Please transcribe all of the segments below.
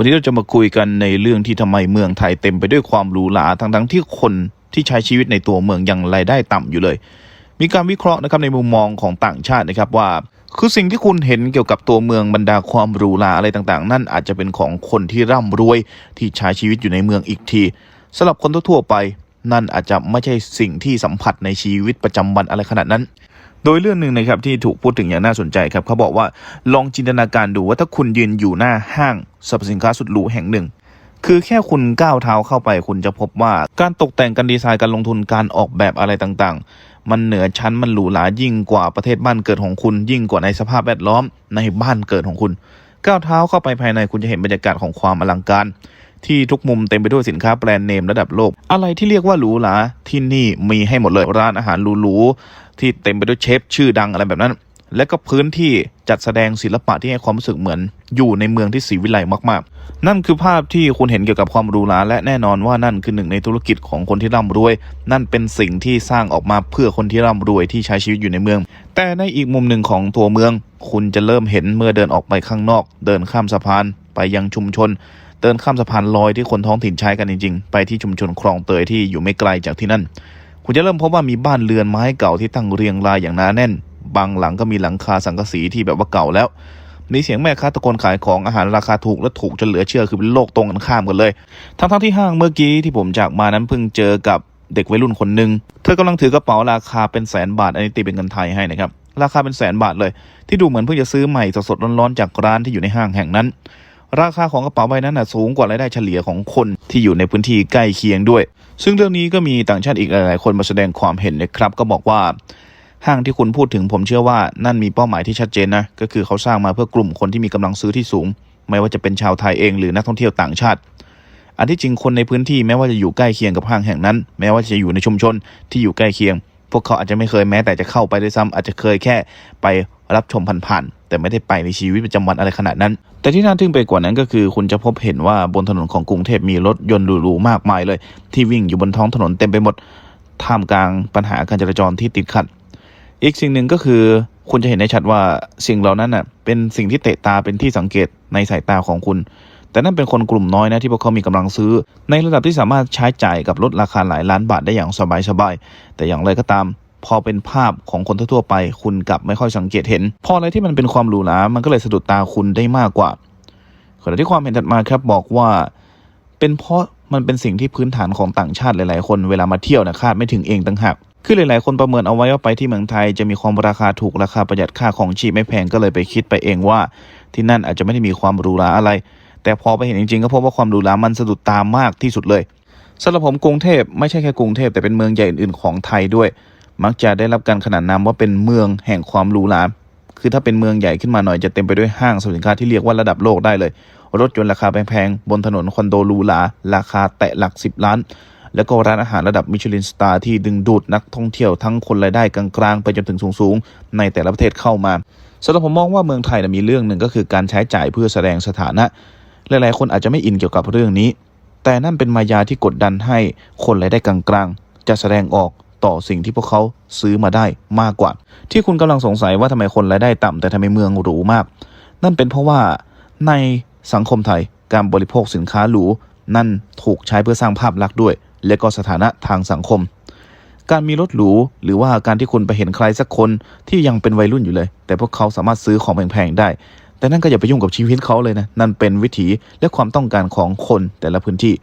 วันนี้เราจะมาคุยกันในเรื่องที่ทำไมเมืองไทยเต็มไปด้วยความหรูหราทั้งๆที่คนที่ใช้ชีวิตในตัวเมืองยังรายได้ต่ำอยู่เลย มีการวิเคราะห์นะครับในมุมมองของต่างชาตินะครับว่า คือสิ่งที่คุณเห็นเกี่ยวกับตัวเมืองบรรดาความหรูหราอะไรต่างๆ นั่นอาจจะเป็นของคนที่ร่ำรวยที่ใช้ชีวิตอยู่ในเมืองอีกทีสำหรับคนทั่วๆไป นั่นอาจจะไม่ใช่สิ่งที่สัมผัสในชีวิตประจำวันอะไรขนาดนั้น โดยเรื่องหนึ่งนะครับที่ถูกพูดถึงอย่างน่าสนใจครับเขาบอกว่าลองจินตนาการดูว่าถ้าคุณยืนอยู่หน้าห้างสรรพสินค้าสุดหรูแห่งหนึ่ง คือแค่คุณก้าวเท้าเข้าไปคุณจะพบว่าการตกแต่งการดีไซน์การลงทุนการออกแบบอะไรต่างๆ มันเหนือชั้นมันหรูหรายิ่งกว่าประเทศบ้านเกิดของคุณ ยิ่งกว่าในสภาพแวดล้อมในบ้านเกิดของคุณ ก้าวเท้าเข้าไปภายในคุณจะเห็นบรรยากาศของความอลังการ ที่ทุกมุมเต็มไปด้วยสินค้าแบรนด์เนมระดับโลก อะไรที่เรียกว่าหรูหราที่นี่มีให้หมดเลยร้านอาหารหรูๆที่เต็มไปด้วยเชฟชื่อดังอะไรแบบนั้น และก็พื้นที่จัดแสดงศิลปะที่ให้ความรู้สึกเหมือนอยู่ในเมืองที่ศรีวิไลมากๆ นั่นคือภาพที่คุณเห็นเกี่ยวกับความหรูหราและแน่นอนว่านั่นคือหนึ่งในธุรกิจของคนที่ร่ำรวย นั่นเป็นสิ่งที่สร้างออกมาเพื่อคนที่ร่ำรวยที่ใช้ชีวิตอยู่ในเมือง แต่ในอีกมุมหนึ่งของตัวเมือง คุณจะเริ่มเห็นเมื่อเดินออกไปข้างนอก เดินข้ามสะพานไปยังชุมชน เดินข้ามสะพานลอยที่คนท้องถิ่นใช้กันจริงๆ ไปที่ชุมชนคลองเตยที่อยู่ไม่ไกลจากที่นั่น คุณจะเริ่มพบว่ามีบ้านเรือนไม้เก่าที่ตั้งเรียงรายอย่างหนาแน่น บางหลังก็มีหลังคาสังกะสีที่แบบว่าเก่าแล้ว มีเสียงแม่ค้าตะโกนขายของอาหารราคาถูกและถูกจนเหลือเชื่อคือเป็นโลกตรงกันข้ามกันเลย ทั้งๆที่ห้างเมื่อกี้ที่ผมจากมานั้นเพิ่งเจอกับเด็กวัยรุ่นคนหนึ่งเธอกำลังถือกระเป๋าราคาเป็นแสนบาท อันนี้ตีเป็นเงินไทยให้นะครับ ราคาเป็นแสนบาทเลย ที่ดูเหมือนเพิ่งจะซื้อใหม่สดๆร้อนๆจากร้านที่อยู่ในห้างแห่งนั้น ราคาของกระเป๋าใบนั้นนะสูงกว่ารายได้เฉลี่ยของคนที่อยู่ในพื้นที่ใกล้เคียงด้วย ซึ่งเรื่องนี้ก็มีต่างชาติอีกหลายๆคนมาแสดงความเห็นนะครับก็บอกว่าห้างที่คุณพูดถึงผมเชื่อว่านั่นมีเป้าหมายที่ชัดเจนนะ ก็คือเขาสร้างมาเพื่อกลุ่มคนที่มีกำลังซื้อที่สูง ไม่ว่าจะเป็นชาวไทยเองหรือนักท่องเที่ยวต่างชาติ อันที่จริงคนในพื้นที่แม้ว่าจะอยู่ใกล้เคียงกับห้างแห่งนั้น แม้ว่าจะอยู่ในชุมชนที่อยู่ใกล้เคียง พวกเขาอาจจะไม่เคยแม้แต่จะเข้าไปด้วยซ้ำอาจจะเคยแค่ไป รับชมผ่านๆแต่ไม่ได้ไปในชีวิตประจำวันอะไรขนาดนั้น แต่ที่น่าทึ่งไปกว่านั้นก็คือ คุณจะพบเห็นว่าบนถนนของกรุงเทพมีรถยนต์หรูๆมากมายเลย ที่วิ่งอยู่บนท้องถนนเต็มไปหมดท่ามกลางปัญหาการจราจรที่ติดขัด อีกสิ่งหนึ่งก็คือคุณจะเห็นได้ชัดว่าสิ่งเหล่านั้นน่ะเป็นสิ่งที่เตะตาเป็นที่สังเกตในสายตาของคุณ แต่นั่นเป็นคนกลุ่มน้อยนะที่พวกเขามีกำลังซื้อ ในระดับที่สามารถใช้จ่ายกับรถราคาหลายล้านบาทได้อย่างสบายๆแต่อย่างไรก็ตาม พอเป็นภาพของคนทั่วๆไป คุณกลับไม่ค่อยสังเกตเห็น พออะไรที่มันเป็นความหรูหรามันก็เลยสะดุดตาคุณได้มากกว่าขณะที่ความเห็นถัดมาครับบอกว่า เป็นเพราะมันเป็นสิ่งที่พื้นฐานของต่างชาติหลายๆ คนเวลามาเที่ยวนะคาดไม่ถึงเองต่างหากคือหลายๆ คนประเมินเอาไว้ว่าไปที่เมืองไทยจะมีความราคาถูกราคาประหยัดค่าของชีพไม่แพงก็เลยไปคิดไปเองว่า ที่นั่นอาจจะไม่ได้มีความหรูหราอะไร แต่พอไปเห็นจริงๆ ก็พบว่าความหรูหรามันสะดุดตามากที่สุดเลยสำหรับผมกรุงเทพไม่ใช่แค่กรุงเทพแต่เป็นเมืองใหญ่อื่นๆของไทยด้วย มักจะได้รับการขนานนามว่าเป็นเมืองแห่งความหรูหราคือถ้าเป็นเมืองใหญ่ขึ้นมาหน่อยจะเต็มไปด้วยห้างสินค้าที่เรียกว่าระดับโลกได้เลย รถยนต์ราคาแพงๆ บนถนนคอนโดหรูหราราคาแตะหลักสิบล้าน แล้วก็ร้านอาหารระดับมิชลินสตาร์ที่ดึงดูดนักท่องเที่ยวทั้งคนรายได้กลางๆ ไปจนถึงสูงๆ ในแต่ละประเทศเข้ามาสำหรับผมมองว่าเมืองไทยมีเรื่องหนึ่งก็คือการใช้จ่ายเพื่อแสดงสถานะ หลายๆคนอาจจะไม่อินเกี่ยวกับเรื่องนี้ แต่นั่นเป็นมายาที่กดดันให้คนรายได้กลางๆ จะแสดงออก ต่อสิ่งที่พวกเขาซื้อมาได้มากกว่า ที่คุณกำลังสงสัยว่าทำไมคนรายได้ต่ำแต่ทำไมเมืองหรูมาก นั่นเป็นเพราะว่าในสังคมไทยการบริโภคสินค้าหรูนั่นถูกใช้เพื่อสร้างภาพลักษณ์ด้วย และก็สถานะทางสังคม การมีรถหรูหรือว่าการที่คุณไปเห็นใครสักคนที่ยังเป็นวัยรุ่นอยู่เลย แต่พวกเขาสามารถซื้อของแพงๆได้ แต่นั่นก็อย่าไปยุ่งกับชีวิตเขาเลยนะนั่นเป็นวิถีและความต้องการของคนแต่ละพื้นที่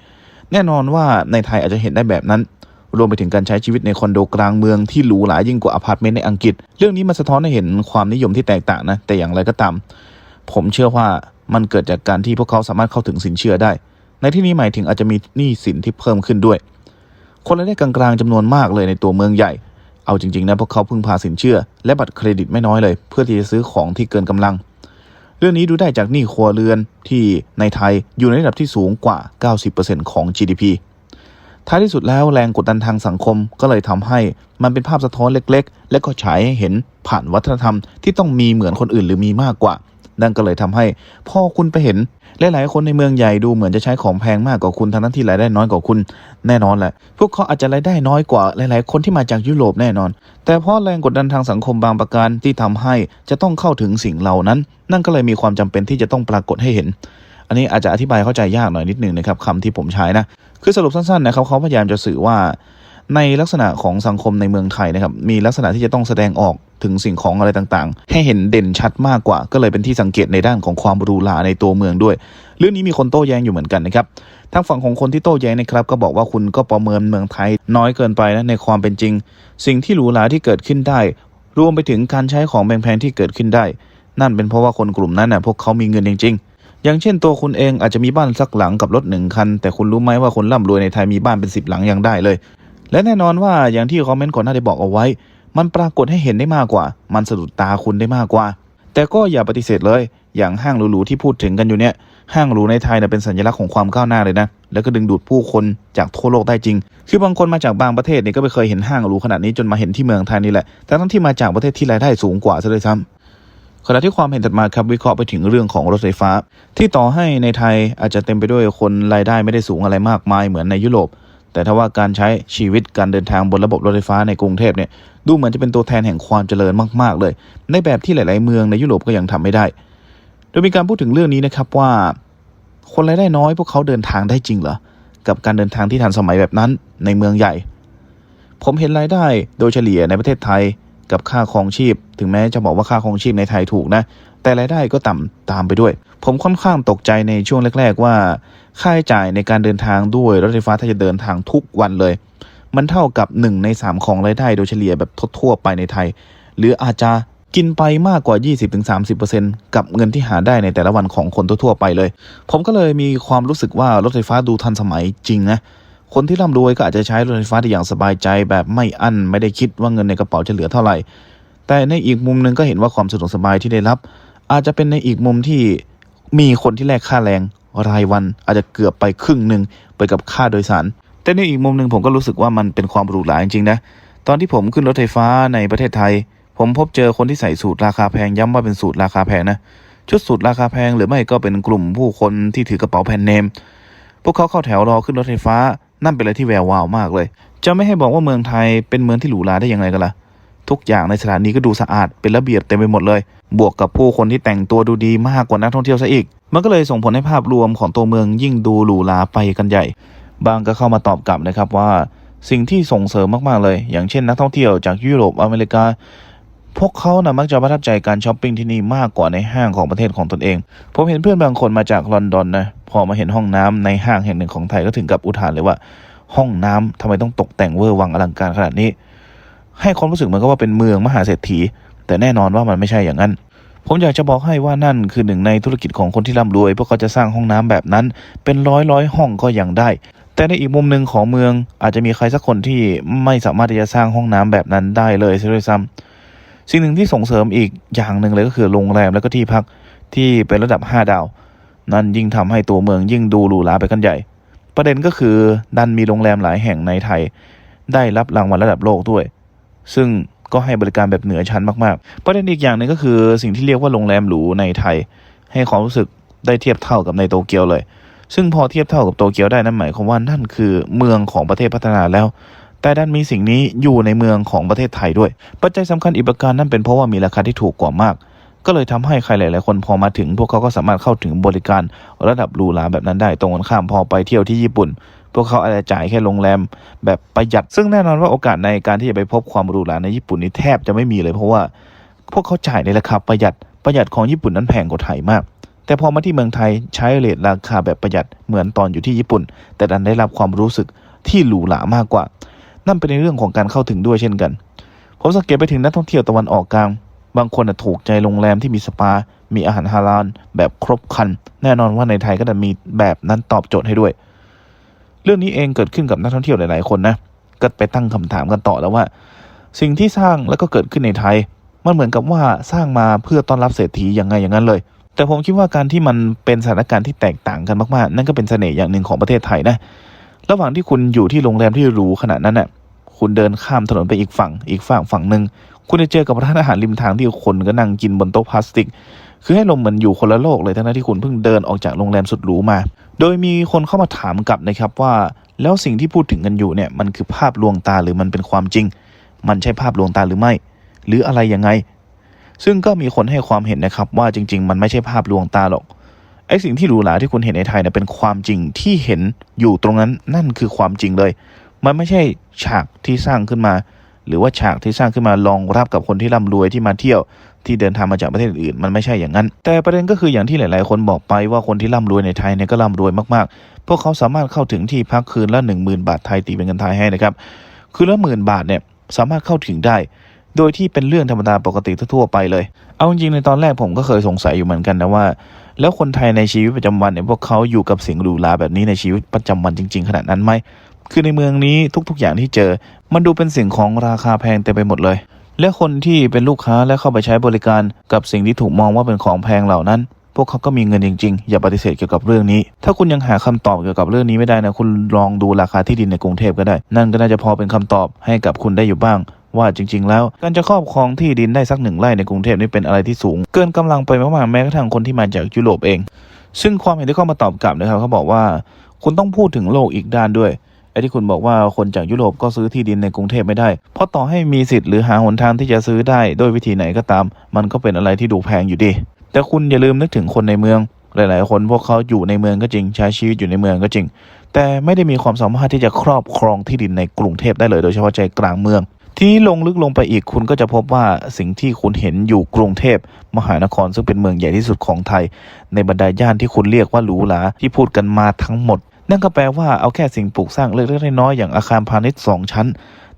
แน่นอนว่าในไทยอาจจะเห็นได้แบบนั้น รวมไปถึงการใช้ชีวิตในคอนโดกลางเมืองที่หรูหรายิ่งกว่าอพาร์ตเมนต์ในอังกฤษ เรื่องนี้มันสะท้อนให้เห็นความนิยมที่แตกต่างนะแต่อย่างไรก็ตาม ผมเชื่อว่ามันเกิดจากการที่พวกเขาสามารถเข้าถึงสินเชื่อได้ ในที่นี้หมายถึงอาจจะมีหนี้สินที่เพิ่มขึ้นด้วย คนรายได้กลางๆจำนวนมากเลยในตัวเมืองใหญ่ เอาจริงๆนะพวกเขาพึ่งพาสินเชื่อ และบัตรเครดิตไม่น้อยเลย เพื่อที่จะซื้อของที่เกินกำลัง เรื่องนี้ดูได้จากหนี้ครัวเรือนที่ในไทยอยู่ในระดับที่สูงกว่า 90%ของ GDP ท้ายที่สุดแล้วแรงกดดันทางสังคมก็เลยทำให้มันเป็นภาพสะท้อนเล็ก ๆ และก็ฉายให้เห็นผ่านวัฒนธรรมที่ต้องมีเหมือนคนอื่นหรือมีมากกว่า นั่นก็เลยทำให้พอคุณไปเห็นหลายๆคนในเมืองใหญ่ดูเหมือนจะใช้ของแพงมากกว่าคุณทั้งนั้นที่รายได้น้อยกว่าคุณแน่นอนแหละ พวกเขาอาจจะรายได้น้อยกว่าหลายๆ คนที่มาจากยุโรปแน่นอน แต่เพราะแรงกดดันทางสังคมบางประการที่ทำให้จะต้องเข้าถึงสิ่งเหล่านั้น นั่นก็เลยมีความจำเป็นที่จะต้องปรากฏให้เห็น อันนี้อาจจะอธิบายเข้าใจยากหน่อยนิดนึงนะครับคำที่ผมใช้นะ คือสรุปสั้นๆนะครับเขาพยายามจะสื่อว่าในลักษณะของสังคมในเมืองไทยนะครับมีลักษณะที่จะต้องแสดงออกถึงสิ่งของอะไรต่างๆ ให้เห็นเด่นชัดมากกว่า ก็เลยเป็นที่สังเกตในด้านของความหรูหราในตัวเมืองด้วย เรื่องนี้มีคนโต้แย้งอยู่เหมือนกันนะครับทางฝั่งของคนที่โต้แย้งนะครับ ก็บอกว่าคุณก็ประเมินเมืองไทยน้อยเกินไปนะในความเป็นจริง สิ่งที่หรูหราที่เกิดขึ้นได้ รวมไปถึงการใช้ของแพงๆที่เกิดขึ้นได้ นั่นเป็นเพราะว่าคนกลุ่มนั้นน่ะพวกเขามีเงินจริงๆ อย่างเช่นตัวคุณเองอาจจะมีบ้านสักหลังกับรถหนึ่งคัน แต่คุณรู้ไหมว่าคนร่ำรวยในไทยมีบ้านเป็นสิบหลังยังได้เลย และแน่นอนว่าอย่างที่คอมเมนต์ก่อนหน้าได้บอกเอาไว้ มันปรากฏให้เห็นได้มากกว่า มันสะดุดตาคุณได้มากกว่า แต่ก็อย่าปฏิเสธเลย อย่างห้างหรูๆที่พูดถึงกันอยู่เนี่ย ห้างหรูในไทยเนี่ยเป็นสัญลักษณ์ของความก้าวหน้าเลยนะ แล้วก็ดึงดูดผู้คนจากทั่วโลกได้จริง คือบางคนมาจากบางประเทศเนี่ยก็ไม่เคยเห็นห้างหรูขนาดนี้จนมาเห็นที่เมืองไทยนี่แหละ แต่ทั้งที่มาจากประเทศที่รายได้สูงกว่าซะเลยซ้ำ ขณะที่ความเห็นถัดมาครับวิเคราะห์ไปถึงเรื่องของรถไฟฟ้า ที่ต่อให้ในไทยอาจจะเต็มไปด้วยคนรายได้ไม่ได้สูงอะไรมากมายเหมือนในยุโรป แต่ถ้าว่าการใช้ชีวิตการเดินทางบนระบบรถไฟฟ้าในกรุงเทพเนี่ยดูเหมือนจะเป็นตัวแทนแห่งความเจริญมาก ๆ เลย ในแบบที่หลาย ๆ เมืองในยุโรปก็ยังทำไม่ได้ โดยมีการพูดถึงเรื่องนี้นะครับว่า คนรายได้น้อยพวกเขาเดินทางได้จริงเหรอกับการเดินทางที่ทันสมัยแบบนั้นในเมืองใหญ่ ผมเห็นรายได้โดยเฉลี่ยในประเทศไทย กับค่าครองชีพ ถึงแม้จะบอกว่าค่าครองชีพในไทยถูกนะ แต่รายได้ก็ต่ำตามไปด้วย ผมค่อนข้างตกใจในช่วงแรก ๆ ว่า ค่าใช้จ่ายในการเดินทางด้วยรถไฟฟ้าถ้าจะเดินทางทุกวันเลย มันเท่ากับ 1 ใน 3 ของรายได้โดยเฉลี่ยแบบทั่วไปในไทย หรืออาจจะกินไปมากกว่า 20-30%กับเงินที่หาได้ในแต่ละวันของคนทั่วๆไปเลย ผมก็เลยมีความรู้สึกว่ารถไฟฟ้าดูทันสมัยจริงนะ คนที่ร่ำรวยก็อาจจะใช้รถไฟฟ้าได้อย่างสบายใจแบบไม่อั้นไม่ได้คิดว่าเงินในกระเป๋าจะเหลือเท่าไหร่ แต่ในอีกมุมหนึ่งก็เห็นว่าความสะดวกสบายที่ได้รับ อาจจะเป็นในอีกมุมที่มีคนที่แลกค่าแรงรายวันอาจจะเกือบไปครึ่งหนึ่งไปกับค่าโดยสาร แต่ในอีกมุมหนึ่งผมก็รู้สึกว่ามันเป็นความหรูหราจริงๆนะตอนที่ผมขึ้นรถไฟฟ้าในประเทศไทย ผมพบเจอคนที่ใส่สูตรราคาแพงย้ำว่าเป็นสูตรราคาแพงนะชุดสูตรราคาแพงหรือไม่ก็เป็นกลุ่มผู้คนที่ถือกระเป๋าแบรนด์เนมพวกเขาเข้าแถวรอขึ้นรถไฟฟ้า นั่นเป็นอะไรที่แวววาวมากเลย จะไม่ให้บอกว่าเมืองไทยเป็นเมืองที่หรูหราได้ยังไงกันล่ะ ทุกอย่างในสถานีก็ดูสะอาดเป็นระเบียบเต็มไปหมดเลย บวกกับผู้คนที่แต่งตัวดูดีมากกว่านักท่องเที่ยวซะอีก มันก็เลยส่งผลให้ภาพรวมของตัวเมืองยิ่งดูหรูหราไปกันใหญ่ บางก็เข้ามาตอบกลับนะครับว่า สิ่งที่ส่งเสริมมากๆเลย อย่างเช่นนักท่องเที่ยวจากยุโรปอเมริกาพวกเขานะมักจะประทับใจการช้อปปิ้งที่นี่มากกว่าในห้างของประเทศของตนเอง ผมเห็นเพื่อนบางคนมาจากลอนดอนนะ พอมาเห็นห้องน้ำในห้างแห่งหนึ่งของไทยก็ถึงกับอุทานเลยว่า ห้องน้ำทำไมต้องตกแต่งเวอร์วังอลังการขนาดนี้ ให้ความรู้สึกเหมือนกับว่าเป็นเมืองมหาเศรษฐี แต่แน่นอนว่ามันไม่ใช่อย่างนั้น ผมอยากจะบอกให้ว่านั่นคือหนึ่งในธุรกิจของคนที่ร่ำรวยพวกเขาจะสร้างห้องน้ำแบบนั้น เป็นร้อยร้อยห้องก็ยังได้ แต่ในอีกมุมหนึ่งของเมืองอาจจะมีใครสักคนที่ไม่สามารถที่จะสร้างห้องน้ำแบบนั้นได้เลยซะด้วยซ้ำสิ่งหนึ่งที่ส่งเสริมอีกอย่างหนึ่งเลยก็คือโรงแรมแล้วก็ที่พักที่เป็นระดับ 5 ดาว นั่นยิ่งทำให้ตัวเมืองยิ่งดูหรูหราไปกันใหญ่ ประเด็นก็คือดันมีโรงแรมหลายแห่งในไทย ได้รับรางวัลระดับโลกด้วย ซึ่งก็ให้บริการแบบเหนือชั้นมากๆ ประเด็นอีกอย่างหนึ่งก็คือสิ่งที่เรียกว่าโรงแรมหรูในไทย ให้ความรู้สึกได้เทียบเท่ากับในโตเกียวเลย ซึ่งพอเทียบเท่ากับโตเกียวได้นั่นหมายความว่านั่นคือเมืองของประเทศพัฒนาแล้ว แต่ดันมีสิ่งนี้อยู่ในเมืองของประเทศไทยด้วย ปัจจัยสำคัญอีกประการนั่นเป็นเพราะว่ามีราคาที่ถูกกว่ามาก ก็เลยทำให้ใครหลาย ๆ คนพอมาถึง พวกเขาก็สามารถเข้าถึงบริการระดับหรูหราแบบนั้นได้ตรงกันข้ามพอไปเที่ยวที่ญี่ปุ่น พวกเขาอาจจะจ่ายแค่โรงแรม แบบประหยัด ซึ่งแน่นอนว่าโอกาสในการที่จะไปพบความหรูหราในญี่ปุ่นนี่แทบจะไม่มีเลย เพราะว่า พวกเขาจ่ายในราคาประหยัดประหยัดของญี่ปุ่นนั้นแพงกว่าไทยมาก แต่พอมาที่เมืองไทยใช้เรทราคาแบบประหยัดเหมือนตอนอยู่ที่ญี่ปุ่น แต่ดันได้รับความรู้สึกที่หรูหรามากกว่า นั่นเป็นในเรื่องของการเข้าถึงด้วยเช่นกัน ผมสังเกตไปถึงนักท่องเที่ยวตะวันออกกลาง บางคนน่ะถูกใจโรงแรมที่มีสปา มีอาหารฮาลาลแบบครบครัน แน่นอนว่าในไทยก็จะมีแบบนั้นตอบโจทย์ให้ด้วย เรื่องนี้เองเกิดขึ้นกับนักท่องเที่ยวหลาย ๆ คนนะ ก็ไปตั้งคำถามกันต่อแล้วว่า สิ่งที่สร้างแล้วก็เกิดขึ้นในไทย มันเหมือนกับว่าสร้างมาเพื่อต้อนรับเศรษฐียังไงอย่างนั้นเลย แต่ผมคิดว่าการที่มันเป็นสถานการณ์ที่แตกต่างกันมาก ๆ นั่นก็เป็นเสน่ห์อย่างหนึ่งของประเทศไทยนะ ระหว่างที่คุณอยู่ที่โรงแรมที่หรูขนาดนั้นน่ะ คุณเดินข้ามถนนไปอีกฝั่ง อีกฝั่งฝั่งหนึ่งคุณจะเจอกับร้านอาหารริมทางที่คนก็นั่งกินบนโต๊ะพลาสติก คือให้ลมเหมือนอยู่คนละโลกเลยทั้งที่คุณเพิ่งเดินออกจากโรงแรมสุดหรูมา โดยมีคนเข้ามาถามกลับนะครับว่า แล้วสิ่งที่พูดถึงกันอยู่เนี่ยมันคือภาพลวงตาหรือมันเป็นความจริง มันใช่ภาพลวงตาหรือไม่ หรืออะไรยังไง ซึ่งก็มีคนให้ความเห็นนะครับว่าจริง ๆ มันไม่ใช่ภาพลวงตาหรอกไอ้สิ่งที่หรูหราที่คุณเห็นในไทยเนี่ยเป็นความจริงที่เห็นอยู่ตรงนั้นนั่นคือความจริงเลย มันไม่ใช่ฉากที่สร้างขึ้นมา หรือว่าฉากที่สร้างขึ้นมารองรับกับคนที่ร่ำรวยที่มาเที่ยวที่เดินทางมาจากประเทศอื่นมันไม่ใช่อย่างนั้น แต่ประเด็นก็คืออย่างที่หลาย ๆ คนบอกไปว่าคนที่ร่ำรวยในไทยเนี่ยก็ร่ำรวยมาก ๆ พวกเขาสามารถเข้าถึงที่พักคืนละ 1 0,000 บาทไทยตีเป็นเงินไทยให้นะครับ คืนละหมื่นบาทเนี่ยสามารถเข้าถึงได้ โดยที่เป็นเรื่องธรรมดาปกติทั่วไปเลย เอาจริงในตอนแรกผมก็เคยสงสัยอยู่เหมือนกันนะว่า แล้วคนไทยในชีวิตประจำวันเนี่ยพวกเขาอยู่กับสิ่งหรูหราแบบนี้ในชีวิตประจำวันจริง ๆ ขนาดนั้นไหม คือในเมืองนี้ทุกๆ อย่างที่เจอ มันดูเป็นสิ่งของราคาแพงเต็มไปหมดเลย และคนที่เป็นลูกค้าและเข้าไปใช้บริการกับสิ่งที่ถูกมองว่าเป็นของแพงเหล่านั้น พวกเขาก็มีเงินจริงๆ อย่าปฏิเสธเกี่ยวกับเรื่องนี้ ถ้าคุณยังหาคำตอบเกี่ยวกับเรื่องนี้ไม่ได้นะ คุณลองดูราคาที่ดินในกรุงเทพก็ได้ นั่นก็น่าจะพอเป็นคำตอบให้กับคุณได้อยู่บ้างว่าจริง ๆ แล้วการจะครอบครองที่ดินได้สักหนึ่งไร่ในกรุงเทพนี่เป็นอะไรที่สูง เกินกำลังไปมากๆแม้กระทั่งคนที่มาจากยุโรปเอง ซึ่งความเห็นที่เข้ามาตอบกลับนะครับเขาบอกว่า คุณต้องพูดถึงโลกอีกด้านด้วย ไอ้ที่คุณบอกว่าคนจากยุโรปก็ซื้อที่ดินในกรุงเทพไม่ได้ เพราะต่อให้มีสิทธิ์หรือหาหนทางที่จะซื้อได้ด้วยวิธีไหนก็ตาม มันก็เป็นอะไรที่ดูแพงอยู่ดี แต่คุณอย่าลืมนึกถึงคนในเมือง หลาย ๆ คนพวกเขาอยู่ในเมืองก็จริง ใช้ชีวิตอยู่ในเมืองก็จริง แต่ไม่ได้มีความสามารถที่จะครอบครองที่ดินในกรุงเทพได้เลย โดยเฉพาะใจกลางเมือง ทีนี้ลงลึกลงไปอีกคุณก็จะพบว่าสิ่งที่คุณเห็นอยู่กรุงเทพมหานครซึ่งเป็นเมืองใหญ่ที่สุดของไทย ในบรรดาย่านที่คุณเรียกว่าหรูหราที่พูดกันมาทั้งหมด นั่นก็แปลว่าเอาแค่สิ่งปลูกสร้างเล็กๆน้อยๆอย่างอาคารพาณิชย์สองชั้น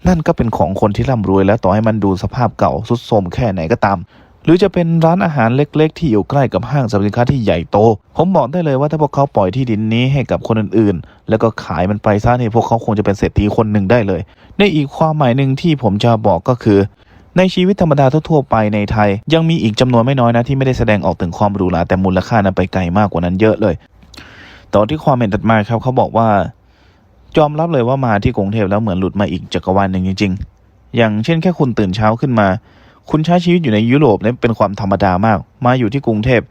นั่นก็เป็นของคนที่ร่ำรวยแล้วต่อให้มันดูสภาพเก่าสุดโทรมแค่ไหนก็ตาม หรือจะเป็นร้านอาหารเล็กๆ ที่อยู่ใกล้กับห้างสรรพสินค้าที่ใหญ่โต ผมบอกได้เลยว่าถ้าพวกเขาปล่อยที่ดินนี้ให้กับคนอื่นๆ แล้วก็ขายมันไปซะนี่พวกเขาคงจะเป็นเศรษฐีคนหนึ่งได้เลย ในอีกความหมายหนึ่งที่ผมจะบอกก็คือในชีวิตธรรมดาทั่วๆไปในไทย ยังมีอีกจำนวนไม่น้อยนะที่ไม่ได้แสดงออกถึงความหรูหราแต่มูลค่านั้นไปไกลมากกว่านั้นเยอะเลย ต่อที่ความเห็นถัดมาครับเขาบอกว่า ยอมรับเลยว่ามาที่กรุงเทพแล้วเหมือนหลุดมาอีกจักรวาลหนึ่งจริง ๆ อย่างเช่นแค่คุณตื่นเช้าขึ้นมา คุณใช้ชีวิตอยู่ในยุโรปเนี่ยเป็นความธรรมดามาก มาอยู่ที่กรุงเทพ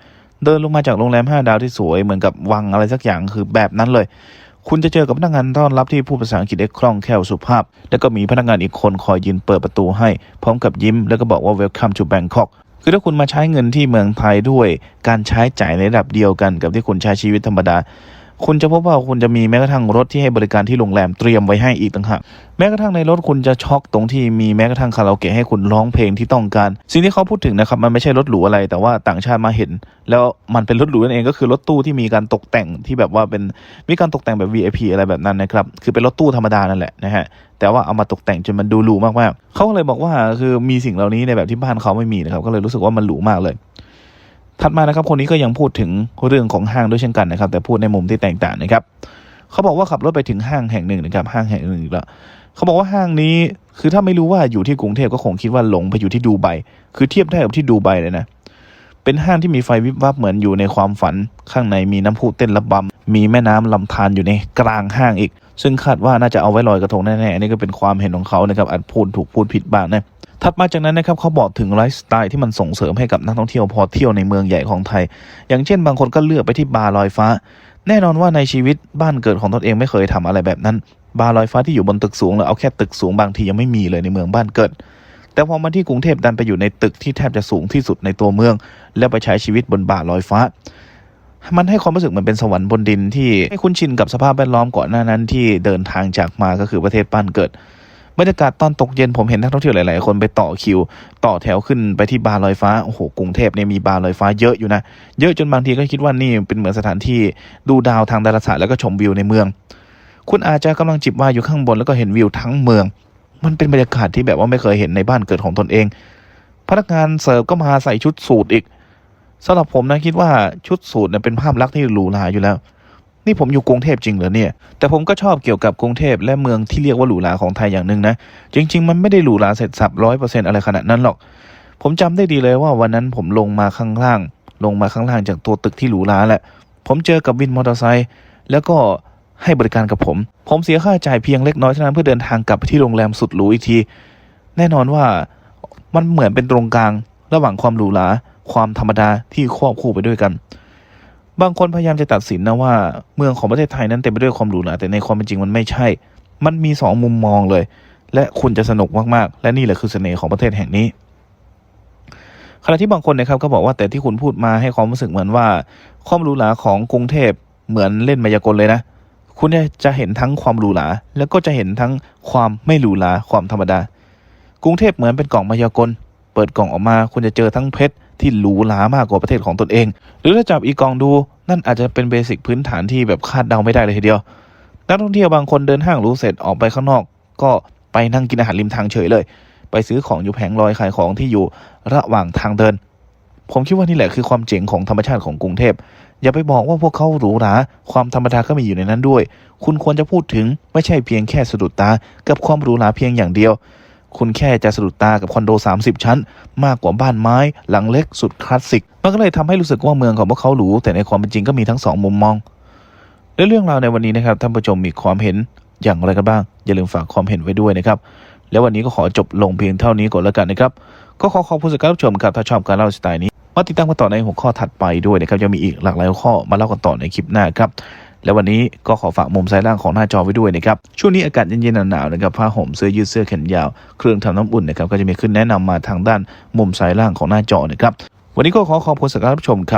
เดินลงมาจากโรงแรมห้าดาวที่สวยเหมือนกับวังอะไรสักอย่างคือแบบนั้นเลย คุณจะเจอกับพนักงานต้อนรับที่พูดภาษาอังกฤษได้คล่องแคล่วสุภาพ แล้วก็มีพนักงานอีกคนคอยยืนเปิดประตูให้ พร้อมกับยิ้ม แล้วก็บอกว่า welcome to Bangkok คือถ้าคุณมาใช้เงินที่เมืองไทยด้วย การใช้จ่ายในระดับเดียวกันกับที่คุณใช้ชีวิตธรรมดา คุณจะพบว่าคุณจะมีแม้กระทั่งรถที่ให้บริการที่โรงแรมเตรียมไว้ให้อีกต่างหากแม้กระทั่งในรถคุณจะช็อกตรงที่มีแม้กระทั่งคาราโอเกะให้คุณร้องเพลงที่ต้องการ สิ่งที่เขาพูดถึงนะครับมันไม่ใช่รถหรูอะไร แต่ว่าต่างชาติมาเห็น แล้วมันเป็นรถหรูนั่นเองก็คือรถตู้ที่มีการตกแต่งที่แบบว่าเป็นมีการตกแต่งแบบ VIP อะไรแบบนั้นนะครับคือเป็นรถตู้ธรรมดานั่นแหละนะฮะแต่ว่าเอามาตกแต่งจนมันดูหรูมากๆเขาเลยบอกว่าคือมีสิ่งเหล่านี้ในแบบที่บ้านเขาไม่มีนะครับก็เลยรู้สึกว่ามันหรูมากเลย ถัดมานะครับคนนี้ก็ยังพูดถึงเรื่องของห้างด้วยเช่นกันนะครับ แต่พูดในมุมที่แตกต่างนะครับเขาบอกว่าขับรถไปถึงห้างแห่งหนึ่งนะครับห้างแห่งหนึ่งอีกแล้วเขาบอกว่าห้างนี้คือถ้าไม่รู้ว่าอยู่ที่กรุงเทพก็คงคิดว่าหลงไปอยู่ที่ดูไบคือเทียบได้กับที่ดูไบเลยนะ เป็นห้างที่มีไฟวิบวับเหมือนอยู่ในความฝัน ข้างในมีน้ำพุเต้นระบำมีแม่น้ำลำธารอยู่ในกลางห้างอีก ซึ่งคาดว่าน่าจะเอาไว้ลอยกระทงแน่ๆอันนี้ก็เป็นความเห็นของเขานะครับอาจพูดถูกพูดผิดบ้างนะถัดมาจากนั้นนะครับเขาบอกถึงไลฟ์สไตล์ที่มันส่งเสริมให้กับนักท่องเที่ยวพอเที่ยวในเมืองใหญ่ของไทย อย่างเช่นบางคนก็เลือกไปที่บาร์ลอยฟ้า แน่นอนว่าในชีวิตบ้านเกิดของตนเองไม่เคยทำอะไรแบบนั้น บาร์ลอยฟ้าที่อยู่บนตึกสูงแล้วเอาแค่ตึกสูงบางทียังไม่มีเลยในเมืองบ้านเกิด แต่พอมาที่กรุงเทพดันไปอยู่ในตึกที่แทบจะสูงที่สุดในตัวเมือง แล้วไปใช้ชีวิตบนบ่าลอยฟ้า มันให้ความรู้สึกเหมือนเป็นสวรรค์บนดินที่ให้คุ้นชินกับสภาพแวดล้อมก่อนหน้านั้นที่เดินทางจากมาก็คือประเทศบ้านเกิดบรรยากาศตอนตกเย็นผมเห็นนักท่องเที่ยวหลาย ๆ คนไปต่อคิว ต่อแถวขึ้นไปที่บาร์ลอยฟ้าโอ้โหกรุงเทพเนี่ยมีบาร์ลอยฟ้าเยอะอยู่นะ เยอะจนบางทีก็คิดว่านี่เป็นเหมือนสถานที่ดูดาวทางดาราศาสตร์แล้วก็ชมวิวในเมือง คุณอาจจะกำลังจิบวายอยู่ข้างบนแล้วก็เห็นวิวทั้งเมือง มันเป็นบรรยากาศที่แบบว่าไม่เคยเห็นในบ้านเกิดของตนเอง พนักงานเสิร์ฟก็มาใส่ชุดสูทอีกสำหรับผมนะคิดว่าชุดสูทเนี่ยเป็นภาพลักษณ์ที่หรูหราอยู่แล้ว นี่ผมอยู่กรุงเทพจริงเหรอเนี่ย แต่ผมก็ชอบเกี่ยวกับกรุงเทพและเมืองที่เรียกว่าหรูหราของไทยอย่างหนึ่งนะ จริง ๆ มันไม่ได้หรูหราเสร็จสับร้อยเปอร์เซ็นต์อะไรขนาดนั้นหรอก ผมจำได้ดีเลยว่าวันนั้นผมลงมาข้างล่าง ลงมาข้างล่างจากตัวตึกที่หรูหราแหละ ผมเจอกับวินมอเตอร์ไซค์แล้วก็ ให้บริการกับผม ผมเสียค่าจ่ายเพียงเล็กน้อยเท่านั้นเพื่อเดินทางกลับไปที่โรงแรมสุดหรูอีกที แน่นอนว่ามันเหมือนเป็นตรงกลาง ระหว่างความหรูหราความธรรมดาที่ควบคู่ไปด้วยกัน บางคนพยายามจะตัดสินนะว่า เมืองของประเทศไทยนั้นเต็มไปด้วยความหรูหราแต่ในความเป็นจริงมันไม่ใช่ มันมีสองมุมมองเลย และคุณจะสนุกมากๆ และนี่แหละคือเสน่ห์ของประเทศแห่งนี้ขณะที่บางคนนะครับก็บอกว่าแต่ที่คุณพูดมาให้ความรู้สึกเหมือนว่า ความหรูหราของกรุงเทพเหมือนเล่นมายากลเลยนะ คุณเนี่ยจะเห็นทั้งความหรูหราแล้วก็จะเห็นทั้งความไม่หรูหราความธรรมดา กรุงเทพเหมือนเป็นกล่องมายากล เปิดกล่องออกมา คุณจะเจอทั้งเพชรที่หรูหรามากกว่าประเทศของตนเอง หรือถ้าจับอีกกล่องดูนั่นอาจจะเป็นเบสิกพื้นฐานที่แบบคาดเดาไม่ได้เลยทีเดียว นักท่องเที่ยวบางคนเดินห้างรู้เสร็จออกไปข้างนอก ก็ไปนั่งกินอาหารริมทางเฉยเลย ไปซื้อของอยู่แผงลอยขายของที่อยู่ระหว่างทางเดิน ผมคิดว่านี่แหละคือความเจ๋งของธรรมชาติของกรุงเทพ อย่าไปบอกว่าพวกเขาหรูหราความธรรมดาก็มีอยู่ในนั้นด้วย คุณควรจะพูดถึงไม่ใช่เพียงแค่สะดุดตากับความหรูหราเพียงอย่างเดียว คุณแค่จะสะดุดตากับคอนโด 30 ชั้น มากกว่าบ้านไม้หลังเล็กสุดคลาสสิกมันก็เลยทำให้รู้สึกว่าเมืองของพวกเขาหรูแต่ในความเป็นจริงก็มีทั้งสองมุมมองและเรื่องราวในวันนี้นะครับท่านผู้ชมมีความเห็นอย่างไรกันบ้าง อย่าลืมฝากความเห็นไว้ด้วยนะครับแล้ววันนี้ก็ขอจบลงเพียงเท่านี้ก่อนแล้วกันนะครับก็ขอขอบคุณสำหรับการรับชมครับถ้าชอบการเล่าสไตล์นี้ มาติดตามกันต่อในหัวข้อถัดไปด้วยนะครับยังมีอีกหลากหลายหัวข้อมาเล่ากันต่อในคลิปหน้าครับและวันนี้ก็ขอฝากมุมซ้ายล่างของหน้าจอไว้ด้วยนะครับช่วงนี้อากาศเย็นๆหนาวๆนะครับผ้าห่มเสื้อยืดเสื้อแขนยาว เครื่องทำน้ำอุ่นนะครับก็จะมีขึ้นแนะนำมาทางด้านมุมซ้ายล่างของหน้าจอนะครับวันนี้ก็ขอขอบคุณสำหรับการรับชมครับ